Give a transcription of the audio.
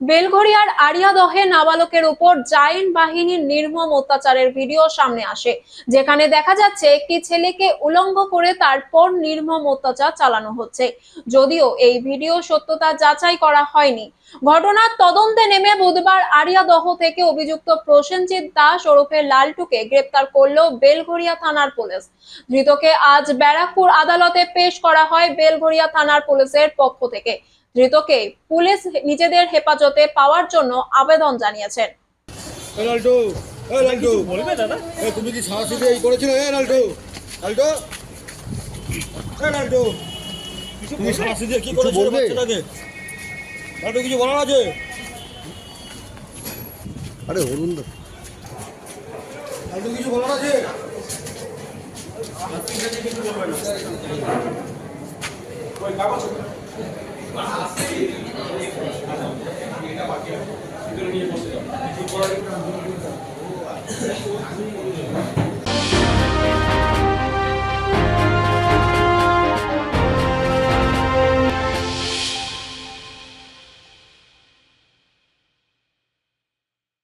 বেলঘরিয়ার আরিয়াদহে নাবালকের উপর জাইন বাহিনীর নির্মম অত্যাচারের ভিডিও সামনে আসে, যেখানে দেখা যাচ্ছে একটি ছেলেকে উলঙ্গ করে তারপর নির্মম অত্যাচার চালানো হচ্ছে। যদিও এই ভিডিও সত্যতা যাচাই করা হয়নি। ঘটনার তদন্তে নেমে বুধবার আরিয়াদহ থেকে অভিযুক্ত প্রসেনজিৎ দাস ওরফে লালটুকে গ্রেপ্তার করল বেলঘরিয়া থানার পুলিশ। ধৃতকে আজ ব্যারাকপুর আদালতে পেশ করা হয় বেলঘরিয়া থানার পুলিশের পক্ষ থেকে। ধৃতকে পুলিশ নিজেদের হেফাজতে পাওয়ার জন্য আবেদন জানিয়েছেন। তুমি কি এই করেছিলে? এ এ তুমি? কি কিছু করেছিলে বাচ্চাটাকে? লালটু কিছু বলার আছে? আরে অরুণ দা লালটু কিছু বলার আছে? নিয়ে বসে যাব